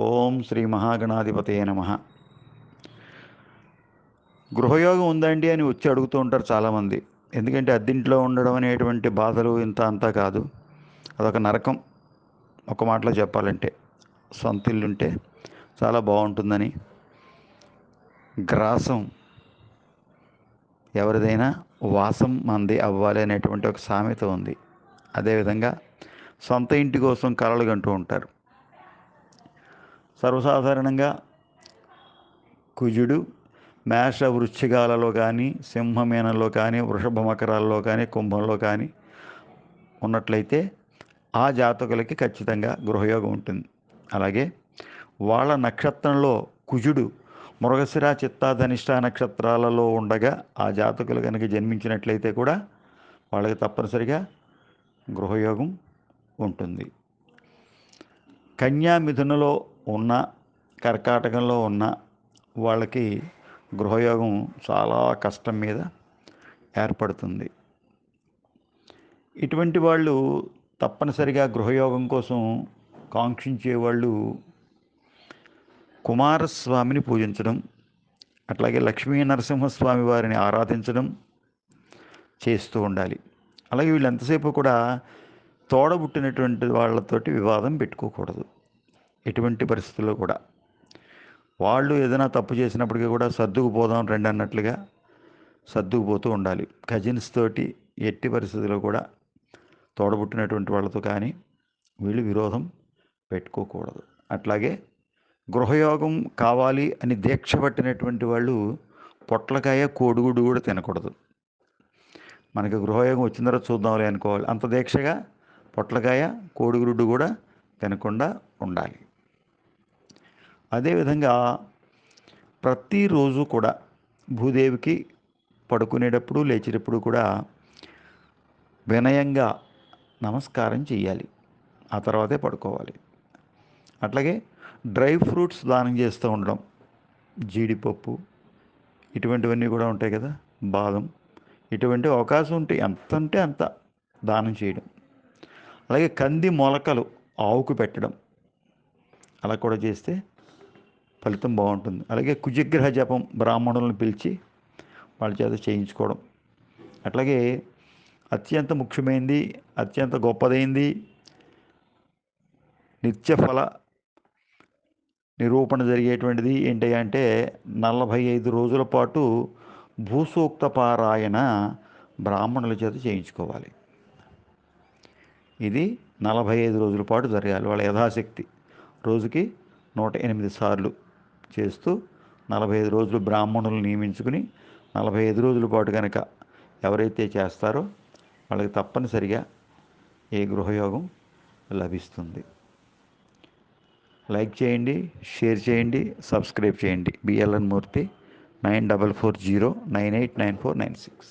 ఓం శ్రీ మహాగణాధిపతయ నమ. గృహయోగం ఉందండి అని వచ్చి అడుగుతూ ఉంటారు చాలామంది. ఎందుకంటే అద్దింట్లో ఉండడం అనేటువంటి బాధలు ఇంత అంతా కాదు. అదొక నరకం. ఒక మాటలో చెప్పాలంటే సొంత ఇల్లుంటే చాలా బాగుంటుందని. గ్రాసం ఎవరిదైనా వాసం మంది అవ్వాలి అనేటువంటి ఒక సామెత ఉంది. అదేవిధంగా సొంత ఇంటి కోసం కలలు కంటూ ఉంటారు. సర్వసాధారణంగా కుజుడు మేష వృశ్చికాలలో కానీ సింహమీనంలో కానీ వృషభ మకరాల్లో కానీ కుంభంలో కానీ ఉన్నట్లయితే ఆ జాతకులకి ఖచ్చితంగా గృహయోగం ఉంటుంది. అలాగే వాళ్ళ నక్షత్రంలో కుజుడు మృగశిర చిత్తాధనిష్ట నక్షత్రాలలో ఉండగా ఆ జాతకులు కనుక జన్మించినట్లయితే కూడా వాళ్ళకి తప్పనిసరిగా గృహయోగం ఉంటుంది. కన్యా మిథునలో ఉన్న కర్కాటకంలో ఉన్న వాళ్ళకి గృహయోగం చాలా కష్టం మీద ఏర్పడుతుంది. ఇటువంటి వాళ్ళు తప్పనిసరిగా గృహయోగం కోసం కాంక్షించే వాళ్ళు కుమారస్వామిని పూజించడం అట్లాగే లక్ష్మీ నరసింహస్వామి వారిని ఆరాధించడం చేస్తూ ఉండాలి. అలాగే వీళ్ళు ఎంతసేపు కూడా తోడబుట్టినటువంటి వాళ్ళతోటి వివాదం పెట్టుకోకూడదు. ఎటువంటి పరిస్థితుల్లో కూడా. వాళ్ళు ఏదైనా తప్పు చేసినప్పటికీ కూడా సర్దుకుపోదాం రండి అన్నట్లుగా సర్దుకుపోతూ ఉండాలి. కజిన్స్ తోటి ఎట్టి పరిస్థితుల్లో కూడా తోడబుట్టినటువంటి వాళ్ళతో కానీ వీళ్ళు విరోధం పెట్టుకోకూడదు. అట్లాగే గృహయోగం కావాలి అని దీక్ష పట్టినటువంటి వాళ్ళు పొట్లకాయ కోడిగుడ్డు కూడా తినకూడదు. మనకి గృహయోగం వచ్చిన తర్వాత చూద్దాంలే అనుకోవాలి. అంత దీక్షగా పొట్లకాయ కోడిగుడ్డు కూడా తినకుండా ఉండాలి. అదేవిధంగా ప్రతిరోజు కూడా భూదేవికి పడుకునేటప్పుడు లేచేటప్పుడు కూడా వినయంగా నమస్కారం చేయాలి ఆ తర్వాతే పడుకోవాలి. అట్లాగే డ్రై ఫ్రూట్స్ దానం చేస్తూ ఉండడం జీడిపప్పు ఇటువంటివన్నీ కూడా ఉంటాయి కదా బాదం ఇటువంటి అవకాశం ఉంటే ఎంత ఉంటే అంత దానం చేయడం. అలాగే కంది మొలకలు ఆవుకు పెట్టడం అలా కూడా చేస్తే ఫలితం బాగుంటుంది. అలాగే కుజగ్రహ జపం బ్రాహ్మణులను పిలిచి వాళ్ళ చేత చేయించుకోవడం. అట్లాగే అత్యంత ముఖ్యమైనది అత్యంత గొప్పదైంది నిత్యఫల నిరూపణ జరిగేటువంటిది ఏంటి అంటే నలభై ఐదు రోజుల పాటు భూసూక్త పారాయణ బ్రాహ్మణుల చేత చేయించుకోవాలి. ఇది నలభై ఐదు రోజుల పాటు జరగాలి. వాళ్ళ యథాశక్తి. రోజుకి నూట ఎనిమిది సార్లు చేస్తూ నలభై ఐదు రోజులు బ్రాహ్మణులు నియమించుకుని నలభై ఐదు రోజుల పాటు కనుక ఎవరైతే చేస్తారో వాళ్ళకి తప్పనిసరిగా ఏ గృహయోగం లభిస్తుంది. లైక్ చేయండి షేర్ చేయండి సబ్స్క్రైబ్ చేయండి. BLN Murthy nine double four zero nine eight nine four nine six.